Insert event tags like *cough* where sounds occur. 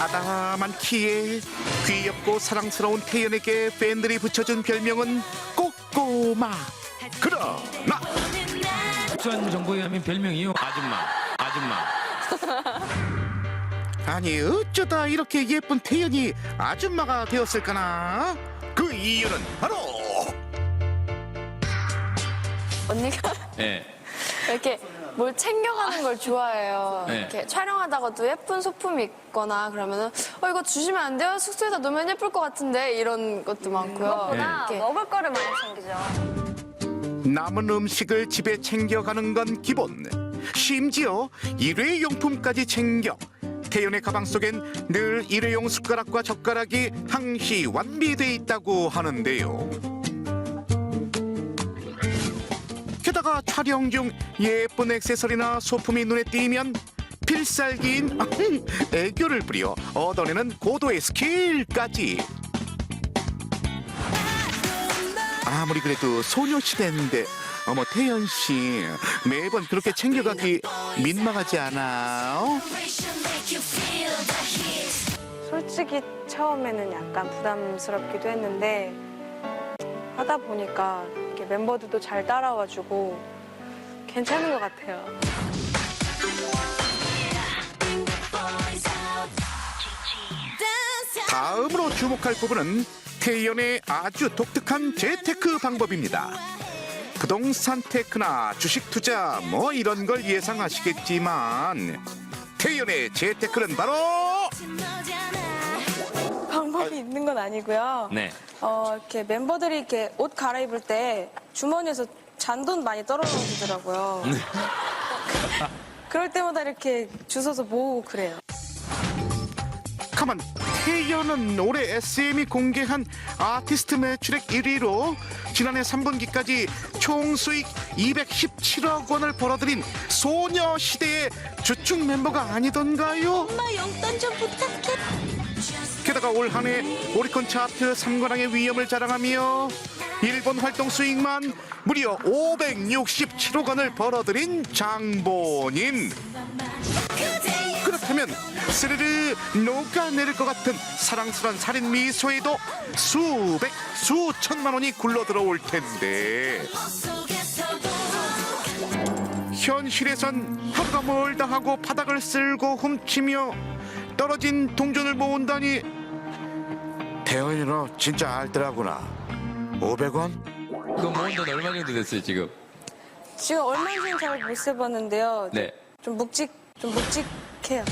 아담한 키에 귀엽고 사랑스러운 태연에게 팬들이 붙여준 별명은 꼬꼬마. 그러나 수한 정보에 의하면 별명이요 아줌마 아줌마 *laughs* 아니 어쩌다 이렇게 예쁜 태연이 아줌마가 되었을까나? 그 이유는 바로 언니가 예 이렇게 뭘 챙겨가는 걸 좋아해요. 네. 이렇게 촬영하다가도 예쁜 소품 있거나 그러면은 어 이거 주시면 안 돼요? 숙소에다 놓으면 예쁠 것 같은데 이런 것도 많고요. 보다 이렇게 먹을 거를 많이 챙기죠. 남은 음식을 집에 챙겨가는 건 기본. 심지어 일회용품까지 챙겨. 태연의 가방 속엔 늘 일회용 숟가락과 젓가락이 항시 완비돼 있다고 하는데요. 촬영 중 예쁜 액세서리나 소품이 눈에 띄면 필살기인 *laughs* 애교를 부려 얻어내는 고도의 스킬까지. 아무리 그래도 소녀시대인데 어머 태연 씨 매번 그렇게 챙겨가기 민망하지 않아요? 솔직히 처음에는 약간 부담스럽기도 했는데 하다 보니까 이렇게 멤버들도 잘 따라와주고 괜찮은 것 같아요. 다음으로 주목할 부분은 태연의 아주 독특한 재테크 방법입니다. 부동산 테크나 주식 투자 뭐 이런 걸 예상하시겠지만 태연의 재테크는 바로 방법이 있는 건 아니고요. 네 어, 이렇게 멤버들이 이렇게 옷 갈아입을 때 주머니에서 잔돈 많이 떨어지더라고요. *laughs* 그럴 때마다 이렇게 주워서 모으고 그래요. 가만 태연은 올해 SM이 공개한 아티스트 매출액 1위로 지난해 3분기까지 총 수익 217억 원을 벌어들인 소녀시대의 주축 멤버가 아니던가요? 엄마 용돈 좀 부탁해. 게다가 올 한 해 오리콘 차트 3관왕의 위엄을 자랑하며 일본 활동 수익만 무려 567억 원을 벌어들인 장본인. 그렇다면 스르르 녹아내릴 것 같은 사랑스런 살인 미소에도 수백 수천만 원이 굴러 들어올 텐데. 현실에선 하루가 멀다 하고 바닥을 쓸고 훔치며 떨어진 동전을 모은다니 태연이 너 진짜 알더라구나 500원? 그거 모은 돈 얼마 정도 됐어요 지금 지금 얼마인지는 잘 못 세봤는데요. 네 좀 묵직, 좀 묵직해요.